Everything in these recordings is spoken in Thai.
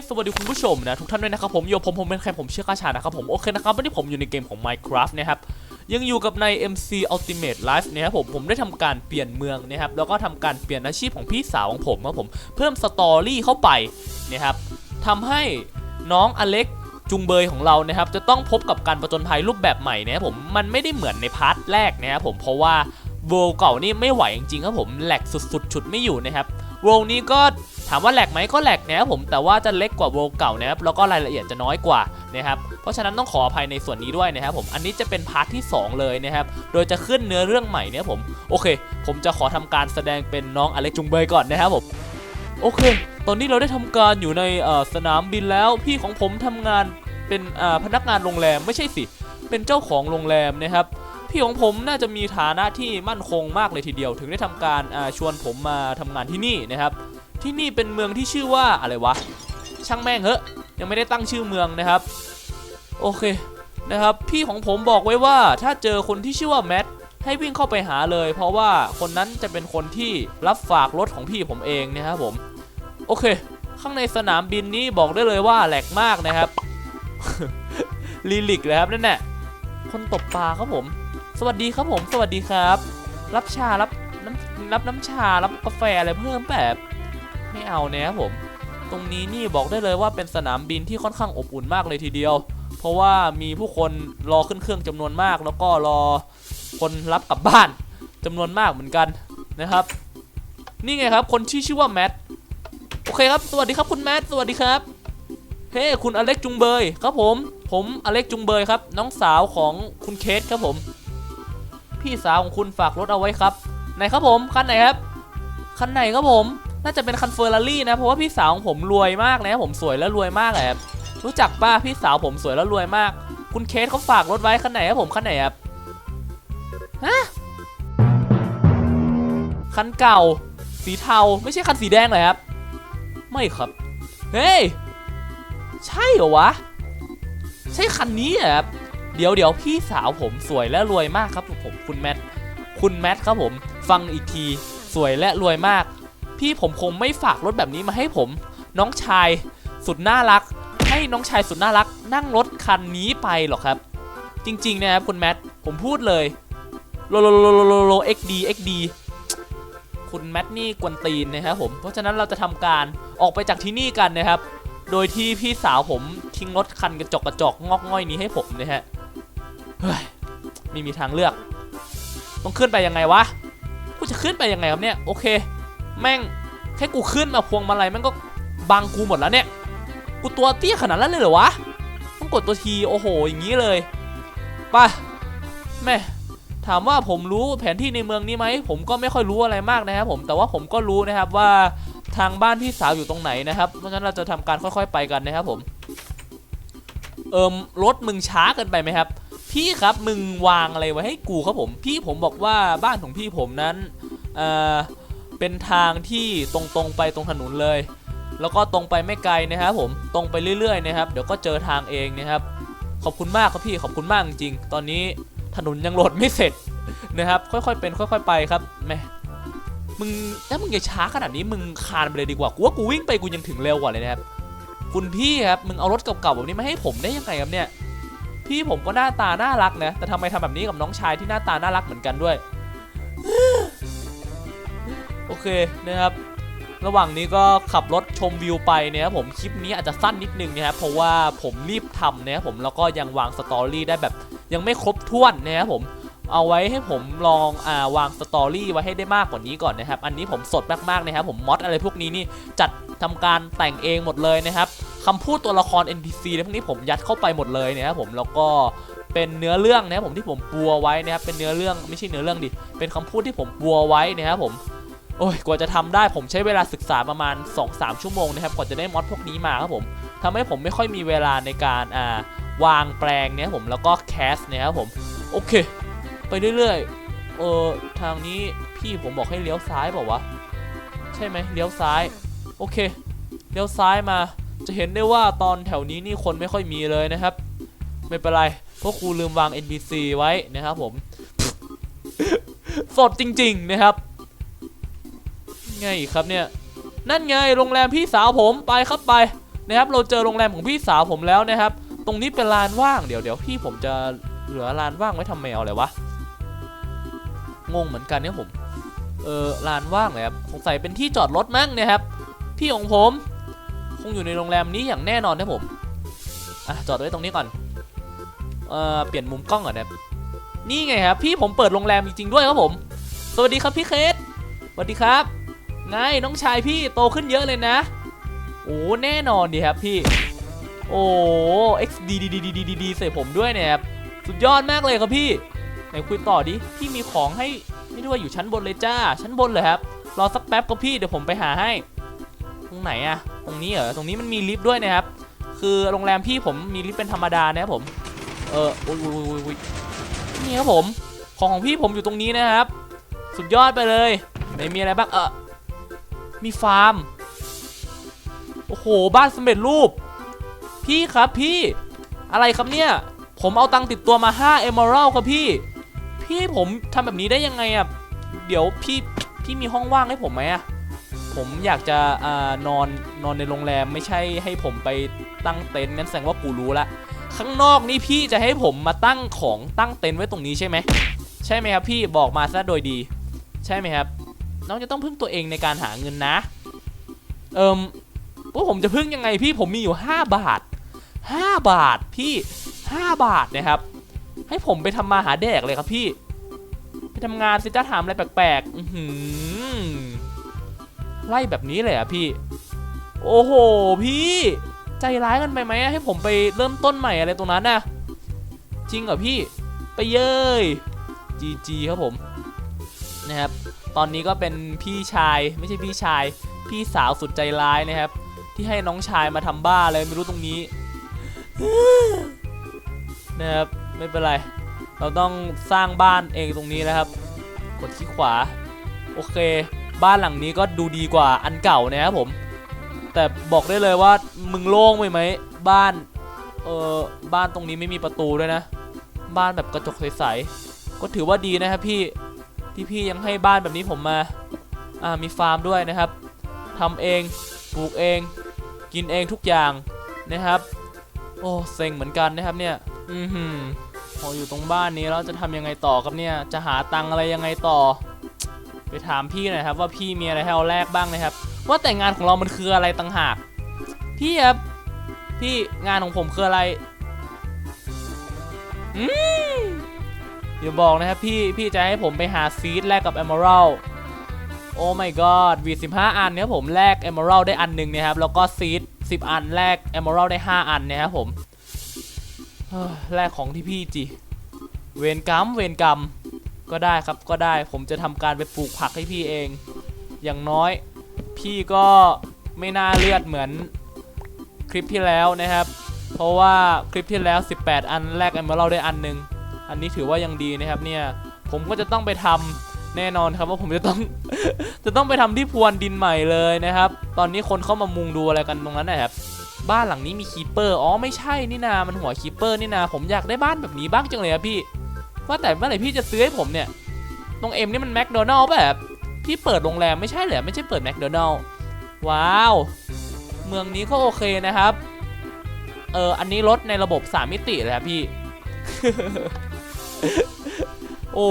ให้สวัสดีคุณผู้ชมนะทุกท่านด้วยนะครับผมโยผมผมเป็นใครผมเชื่อกาชานะครับผมโอเคนะครับวันนี้ผมอยู่ในเกมของ Minecraft นะครับยังอยู่กับใน MC Ultimate Life นะครับผมผมได้ทำการเปลี่ยนเมืองนะครับแล้วก็ทำการเปลี่ยนอาชีพของพี่สาวของผมครับผมเพิ่มสตอรี่เข้าไปนะครับทำให้น้องอเล็กจุงเบยของเรานะครับจะต้องพบกับการประจนภัยรูปแบบใหม่นะครับผมมันไม่ได้เหมือนในพาร์ทแรกนะครับผมเพราะว่าเวลเก่านี่ไม่ไหวจริงๆครับผมแหลกสุดๆ ฉุดไม่อยู่นะครับวงนี้ก็ ถามว่าแหลกไหมก็แหลกนะครับผมแต่ว่าจะเล็กกว่าวเก่านะครับแล้วก็รายละเอียดจะน้อยกว่านะครับเพราะฉะนั้นต้องขออภัยในส่วนนี้ด้วยนะครับผมอันนี้จะเป็นพาร์ทที่ 2 เลยนะครับโดยจะขึ้นเนื้อเรื่องใหม่เนี่ยผมโอเค ผมจะขอทำการแสดงเป็นน้องอเล็กจุงเบยก่อนนะครับผมโอเค ตอนนี้เราได้ทำการอยู่ในสนามบินแล้วพี่ของผมทำงานเป็นพนักงานโรงแรมไม่ใช่สิ เป็นเจ้าของโรงแรมนะครับพี่ของผมน่าจะมีฐานะที่มั่นคงมากเลยทีเดียว ถึงได้ทำการชวนผมมาทำงานที่นี่นะครับ ที่นี่เป็นเมืองที่ชื่อว่าอะไรวะ ช่างแม่งเหอะยังไม่ได้ตั้งชื่อเมืองนะครับ โอเคนะครับ พี่ของผมบอกไว้ว่าถ้าเจอคนที่ชื่อว่าแมทให้วิ่งเข้าไปหาเลย เพราะว่าคนนั้นจะเป็นคนที่รับฝากรถของพี่ผมเองนะครับผม โอเค ข้างในสนามบินนี้บอกได้เลยว่าแหลกมากนะครับลีลิกเลยครับนั่นแหละคนตบปลาครับผม สวัสดีครับผม สวัสดีครับ รับชารับน้ำรับน้ำชารับกาแฟอะไรเพิ่มแบบ ไม่เอาเนี่ผม ตรงนี้นี่บอกได้เลยว่าเป็นสนามบินที่ค่อนข้างอบอุ่นมากเลยทีเดียว เพราะว่ามีผู้คนรอขึ้นเครื่องจำนวนมาก แล้วก็รอคนรับกลับบ้านจำนวนมากเหมือนกันนะครับ นี่ไงครับ คนที่ชื่อว่าแมทโอเคครับ สวัสดีครับคุณแมทสวัสดีครับเฮ้คุณอเล็กจุงเบยครับผม ผมอเล็กจุงเบยครับ น้องสาวของคุณเคสครับผม พี่สาวของคุณฝากรถเอาไว้ครับ ไหนครับผมคันไหนครับคันไหนครับผม น่าจะเป็นคันเฟอร์รารี่นะ เพราะว่าพี่สาวของผมรวยมากนะผมสวยและรวยมากเลยครับรู้จักป้าพี่สาวผมสวยและรวยมาก คุณเคสเขาฝากรถไว้คันไหนครับผมคันไหนครับฮะคันเก่า สีเทาไม่ใช่คันสีแดงเลยครับ ไม่ครับ เฮ้ยใช่เหรอวะ ใช่คันนี้เหรอครับเดี๋ยวเดี๋ยวพี่สาวผมสวยและรวยมากครับผมคุณแมทคุณแมทครับผม ฟังอีกทีสวยและรวยมาก พี่ผมคงไม่ฝากรถแบบนี้มาให้ผม น้องชายสุดน่ารัก ให้น้องชายสุดน่ารัก นั่งรถคันนี้ไปหรอกครับ จริงๆนะครับคุณแมทผมพูดเลยโลโลโลโลโลเอ็กดีเอ็กดีคุณแมทนี่กวนตีนนะครับผม เพราะฉะนั้นเราจะทำการออกไปจากที่นี่กันนะครับ โดยที่พี่สาวผมทิ้งรถคันกระจกกระจกงอกง่อยนี้ให้ผมนะฮะ เฮ้ยไม่มีทางเลือก ต้องขึ้นไปยังไงวะ กูจะขึ้นไปยังไงครับเนี่ย โอเค แม่งแค่กูขึ้นมาพวงมาลัยแม่งก็บังกูหมดแล้วเนี่ย กูตัวเตี้ยขนาดนั้นเลยเหรอวะ ต้องกดตัวทีโอ้โหอย่างนี้เลยไปแม่ถามว่าผมรู้แผนที่ในเมืองนี้ไหมผมก็ไม่ค่อยรู้อะไรมากนะครับผมแต่ว่าผมก็รู้นะครับว่าทางบ้านพี่สาวอยู่ตรงไหนนะครับเพราะฉะนั้นเราจะทำการค่อย ๆ ไปกันนะครับผม เอิมรถมึงช้าเกินไปไหมครับ พี่ครับมึงวางอะไรไว้ให้กูครับผม พี่ผมบอกว่าบ้านของพี่ผมนั้นเอ่อ เป็นทางที่ตรงๆไปตรงถนนเลย แล้วก็ตรงไปไม่ไกลนะครับผมตรงไปเรื่อยๆนะครับเดี๋ยวก็เจอทางเองนะครับขอบคุณมากครับพี่ขอบคุณมากจริงๆตอนนี้ถนนยังโหลดไม่เสร็จนะครับ ค่อยๆเป็น ค่อย ๆ ไปครับแม่มึงถ้ามึงจะช้าขนาดนี้มึงคานไปเลยดีกว่ากูว่ากูวิ่งไปกูยังถึงเร็วกว่าเลยนะครับคุณพี่ครับมึงเอารถเก่าๆแบบนี้มาให้ผมได้ยังไงครับเนี่ยพี่ผมก็หน้าตาน่ารักนะแต่ทำไมทำแบบนี้กับน้องชายที่หน้าตาน่ารักเหมือนกันด้วย เคนะครับ ระหว่างนี้ก็ขับรถชมวิวไปนะครับผมคลิปนี้อาจจะสั้นนิดนึงนะครับเพราะว่าผมรีบทำนะครับผมแล้วก็ยังวางสตอรี่ได้แบบ ยังไม่ครบถ้วนนะครับผมเอาไว้ให้ผมลองอ่าวางสตอรี่ไว้ให้ได้มากกว่านี้ก่อนนะครับ อันนี้ผมสดมากๆนะครับผมมอดอะไรพวกนี้นี่จัดทำการแต่งเองหมดเลยนะครับคำพูดตัวละคร NPC อะไรพวกนี้ผมยัดเข้าไปหมดเลยนะครับผมแล้วก็เป็นเนื้อเรื่องนะครับผมที่ผมปัวไว้นะครับเป็นเนื้อเรื่องไม่ใช่เนื้อเรื่องดิเป็นคำพูดที่ผมปัวไว้นะครับผม โอ้ยกว่าจะทำได้ผมใช้เวลาศึกษาประมาณ 2-3 ชั่วโมงนะครับกว่าจะได้มอดพวกนี้มาครับผมทำให้ผมไม่ค่อยมีเวลาในการอ่าวางแปลงเนี่ยผมแล้วก็แคสเนะครับผมโอเค ไปเรื่อยๆเออทางนี้พี่ผมบอกให้เลี้ยวซ้ายเปล่าวะใช่ไหมเลี้ยวซ้ายโอเคเลี้ยวซ้ายมาจะเห็นได้ว่าตอนแถวนี้นี่คนไม่ค่อยมีเลยนะครับ ไม่เป็นไรเพราะครูลืมวาง NPC ไว้นะครับผม สดจริง ๆ นะครับ ไงครับเนี่ย นั่นไงโรงแรมพี่สาวผมไปครับไปนะครับ เราเจอโรงแรมของพี่สาวผมแล้วนะครับ ตรงนี้เป็นลานว่างเดี๋ยวเดี๋ยวพี่ผมจะเหลือลานว่างไว้ทำแมวเลยวะงงเหมือนกันเนี่ยผมเออลานว่างเลยครับสงสัยเป็นที่จอดรถมั้งเนะครับ ที่ของผม คงอยู่ในโรงแรมนี้อย่างแน่นอนนะผมอะจอดไว้ตรงนี้ก่อนเออเปลี่ยนมุมกล้องก่อนนะนี่ไงครับ พี่ผมเปิดโรงแรมจริงๆด้วยครับผม สวัสดีครับพี่เคสสวัสดีครับ ไงน้องชายพี่โตขึ้นเยอะเลยนะ โอ้แน่นอนดีครับพี่ โอ้ XD ดีดีดีดีดีใส่ผมด้วยเนี่ยครับสุดยอดมากเลยครับพี่ไหนคุยต่อดิพี่มีของให้ไม่รู้ว่าอยู่ชั้นบนเลยจ้า ชั้นบนเลยครับ รอสักแป๊บก็พี่เดี๋ยวผมไปหาให้ ตรงไหนอะตรงนี้เหรอตรงนี้มันมีลิฟต์ด้วยนะครับ คือโรงแรมพี่ผมมีลิฟต์เป็นธรรมดานะครับผม เอออุ้ยอุ้ยอุ้ยนี่ครับผม ของของพี่ผมอยู่ตรงนี้นะครับ สุดยอดไปเลยไหนมีอะไรบ้างเออ มีฟาร์ม โอ้โห บ้านสำเร็จรูป พี่ครับพี่ อะไรครับเนี่ย ผมเอาตังติดตัวมา5 Emerald ครับพี่ พี่ผมทำแบบนี้ได้ยังไงอะ เดี๋ยวพี่ พี่มีห้องว่างให้ผมไหมอะ ผมอยากจะอนอนนอนในโรงแรมไม่ใช่ให้ผมไปตั้งเต็นท์งั้นแสดงว่ากูรู้ละ ข้างนอกนี่พี่จะให้ผมมาตั้งของตั้งเต็นท์ไว้ตรงนี้ใช่ไหม ใช่ไหมครับพี่บอกมาซะโดยดี ใช่ไหมครับ น้องจะต้องพึ่งตัวเองในการหาเงินนะ เอิมว่าผมจะพึ่งยังไงพี่ผมมีอยู่ 5 บาท 5 บาทพี่ 5 บาทนะครับ ให้ผมไปทำมาหาแดกเลยครับพี่ ไปทำงานสิจ้าถามอะไรแปลกๆอืไล่แบบนี้เลยอะพี่ โอ้โหพี่ ใจร้ายกันไปไหมอะให้ผมไปเริ่มต้นใหม่อะไรตรงนั้นน่ะจริงเหรอพี่ ไปเย้ยจีจีครับผมนะครับ ตอนนี้ก็เป็นพี่ชายไม่ใช่พี่ชาย พี่สาวสุดใจร้ายนะครับ ที่ให้น้องชายมาทำบ้าอะไรไม่รู้ตรงนี้นะครับไม่เป็นไร เราต้องสร้างบ้านเองตรงนี้นะครับ กดคลิกขวา โอเค บ้านหลังนี้ก็ดูดีกว่าอันเก่านะครับผม แต่บอกได้เลยว่ามึงโล่งไปไหมบ้านเออบ้านตรงนี้ไม่มีประตูด้วยนะ บ้านแบบกระจกใสๆก็ถือว่าดีนะครับพี่ ที่พี่ยังให้บ้านแบบนี้ผมมา อ่ามีฟาร์มด้วยนะครับทำเองปลูกเอง กินเองทุกอย่างนะครับ โอ้เซ็งเหมือนกันนะครับเนี่ย อือหือพออยู่ตรงบ้านนี้แล้วจะทำยังไงต่อครับเนี่ยจะหาตังอะไรยังไงต่อ ไปถามพี่หน่อยครับ ว่าพี่มีอะไรให้เราแลกบ้างนะครับ ว่าแต่งานของเรามันคืออะไรต่างหาก พี่ครับพี่งานของผมคืออะไร อืม อย่าบอกนะครับพี่ พี่จะให้ผมไปหาซีดแลกกับ Emerald โอ้ my god วี15อันเนี่ยผมแลก Emerald ได้อันหนึ่งนะครับ แล้วก็ซีด10อันแลก Emerald ได้5อันนะครับผมแลกของที่พี่จีเวรกรรมเวรกรรมก็ได้ครับก็ได้ผมจะทำการไปปลูกผักให้พี่เอง อย่างน้อย พี่ก็ไม่น่าเลือดเหมือนคลิปที่แล้วนะครับ เพราะว่าคลิปที่แล้ว 18 อันแรก Emerald ได้อันหนึ่ง อันนี้ถือว่ายังดีนะครับเนี่ยผมก็จะต้องไปทำแน่นอนครับว่าผมจะต้อง จะต้องไปทำที่พรวนดินใหม่เลยนะครับ ตอนนี้คนเข้ามามุงดูอะไรกันตรงนั้นนะครับบ้านหลังนี้มีคีเปอร์อ๋อไม่ใช่นี่นามันหัวคีเปอร์นี่นาผมอยากได้บ้านแบบนี้บ้างจังเลยครับพี่ ว่าแต่เมื่อไหร่พี่จะซื้อให้ผมเนี่ยตรงเอ็มนี่มันแมคโดนัลล์ป่ะครับพี่เปิดโรงแรมไม่ใช่เหรอไม่ใช่เปิดแมคโดนัลล์ว้าว เมืองนี้ก็โอเคนะครับ เอออันนี้รถในระบบ 3 มิติเลยครับพี่ โอ้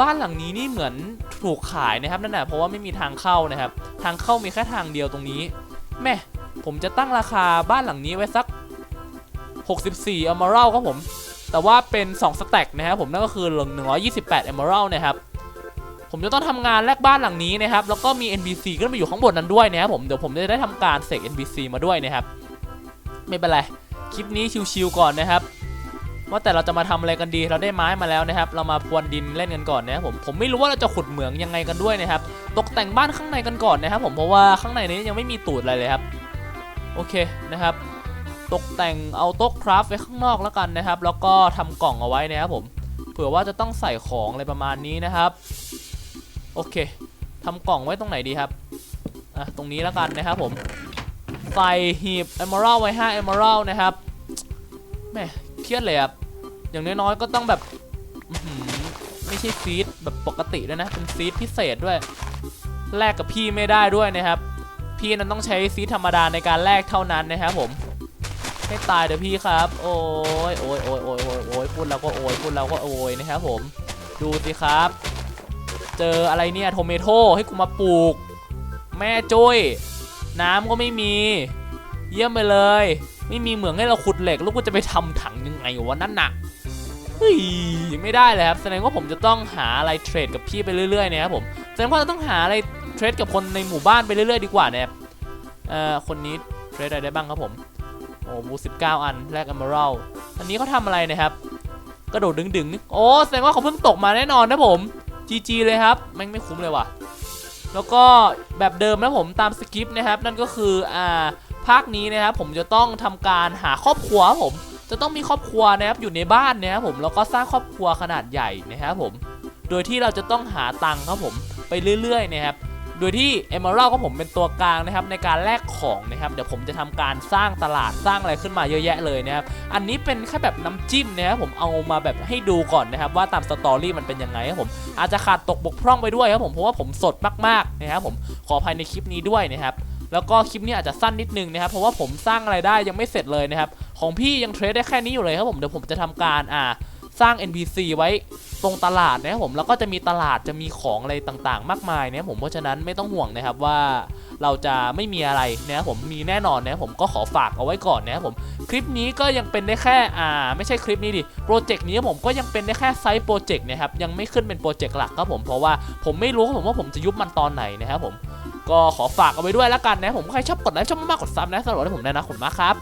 บ้านหลังนี้นี่เหมือนถูกขายนะครับนั่นแหละเพราะว่าไม่มีทางเข้านะครับ ทางเข้ามีแค่ทางเดียวตรงนี้แม่ผมจะตั้งราคาบ้านหลังนี้ไว้สัก 64 Emerald ครับผม แต่ว่าเป็น 2 สแต็กนะครับผมนั่นก็คือ 128 Emerald นะครับ ผมจะต้องทำงานแลกบ้านหลังนี้นะครับ แล้วก็มี NPC ก็มาอยู่ข้างบนนั้นด้วยนะครับผมเดี๋ยวผมจะได้ทำการเสก NPC มาด้วยนะครับ ไม่เป็นไร คลิปนี้ชิวๆก่อนนะครับ ว่าแต่เราจะมาทำอะไรกันดี เราได้ไม้มาแล้วนะครับ เรามาพรวนดินเล่นกันก่อนนะครับผม ผมไม่รู้ว่าเราจะขุดเหมืองยังไงกันด้วยนะครับ ตกแต่งบ้านข้างในกันก่อนนะครับ ผม เพราะว่าข้างในนี้ยังไม่มีตูดอะไรเลยครับ โอเคนะครับ ตกแต่งเอาโต๊ะคราฟไว้ข้างนอกแล้วกันนะครับ แล้วก็ทำกล่องเอาไว้นะครับผม เผื่อว่าจะต้องใส่ของอะไรประมาณนี้นะครับ โอเคทำกล่องไว้ตรงไหนดีครับ อะ ตรงนี้แล้วกันนะครับผม ใส่หีบ Emerald ไว้5 Emerald นะครับ แม่เครียดเลยครับ อย่างน้อยๆก็ต้องแบบไม่ใช่ซีดแบบปกติด้วยนะ เป็นซีดพิเศษด้วย แลกกับพี่ไม่ได้ด้วยนะครับ พี่นั้นต้องใช้ซีดธรรมดาในการแลกเท่านั้นนะครับผมให้ตายเดี๋ยวพี่ครับ โอ้ยโอ้ยโอ้ยโอ้ยโอ้ยโอ้ยพูดแล้วก็โอ้ยพูดแล้วก็โอ้ยนะครับผม ดูสิครับ เจออะไรเนี่ยโทเมโต้ให้กูมาปลูก แม่จุ้ยน้ำก็ไม่มี เยี่ยมไปเลย ไม่มีเหมืองให้เราขุดเหล็ก แล้วกูจะไปทำถังยังไงวะนั่นน่ะ เฮ้ยไม่ได้เลยครับแสดงว่าผมจะต้องหาอะไรเทรดกับพี่ไปเรื่อยๆนะครับผมแสดงว่าเราต้องหาอะไรเทรดกับคนในหมู่บ้านไปเรื่อยๆดีกว่านะครับเอ่อคนนี้เทรดอะไรได้บ้างครับผมโอ้บูสิบเก้าอันแลกอ m ม r รัลอันนี้เขาทำอะไรนะครับ กระโดดดึงดึงๆโอ้แสดงว่าเขาเพิ่งตกมาแน่นอนนะผม GG เลยครับแม่งไม่คุ้มเลยว่ะแล้วก็แบบเดิมนะผมตามสคริปต์นะครับ นั่นก็คืออ่าภาคนี้นะครับผมจะต้องทำการหาครอบครัวผม จะต้องมีครอบครัวนะครับอยู่ในบ้านนะครับผมแล้วก็สร้างครอบครัวขนาดใหญ่นะครับผม โดยที่เราจะต้องหาตังค์ครับผมไปเรื่อยๆนะครับโดยที่ Emerald ก็ผมเป็นตัวกลางนะครับในการแลกของนะครับเดี๋ยวผมจะทำการสร้างตลาดสร้างอะไรขึ้นมาเยอะแยะเลยนะครับอันนี้เป็นแค่แบบน้ำจิ้มนะครับผมเอามาแบบให้ดูก่อนนะครับว่าตามสตอรี่มันเป็นยังไงครับผมอาจจะขาดตกบกพร่องไปด้วยครับผมเพราะว่าผมสดมากๆนะครับผมขออภัยในคลิปนี้ด้วยนะครับ แล้วก็คลิปนี้อาจจะสั้นนิดนึงนะครับเพราะว่าผมสร้างอะไรได้ยังไม่เสร็จเลยนะครับของพี่ยังเทรดได้แค่นี้อยู่เลยครับผมเดี๋ยวผมจะทำการอ่า สร้าง NPC ไว้ตรงตลาดนะครับผมแล้วก็จะมีตลาดจะมีของอะไรต่างๆ มากมายนะครับผมเพราะฉะนั้นไม่ต้องห่วงนะครับว่าเราจะไม่มีอะไรนะครับผมมีแน่นอนนะครับผมก็ขอฝากเอาไว้ก่อนนะครับผมคลิปนี้ก็ยังเป็นได้แค่อ่าไม่ใช่คลิปนี้ดิโปรเจกต์นี้ผมก็ยังเป็นได้แค่ไซต์โปรเจกต์นะครับยังไม่ขึ้นเป็นโปรเจกต์หลักครับผมเพราะว่าผมไม่รู้ครับผมว่าผมจะยุบมันตอนไหนนะครับผมก็ขอฝากเอาไว้ด้วยแล้วกันนะผมใครชอบกดไลค์ชอบมากกดซับนะสำหรับวันนี้ผมแนะนำขอบคุณมากครับ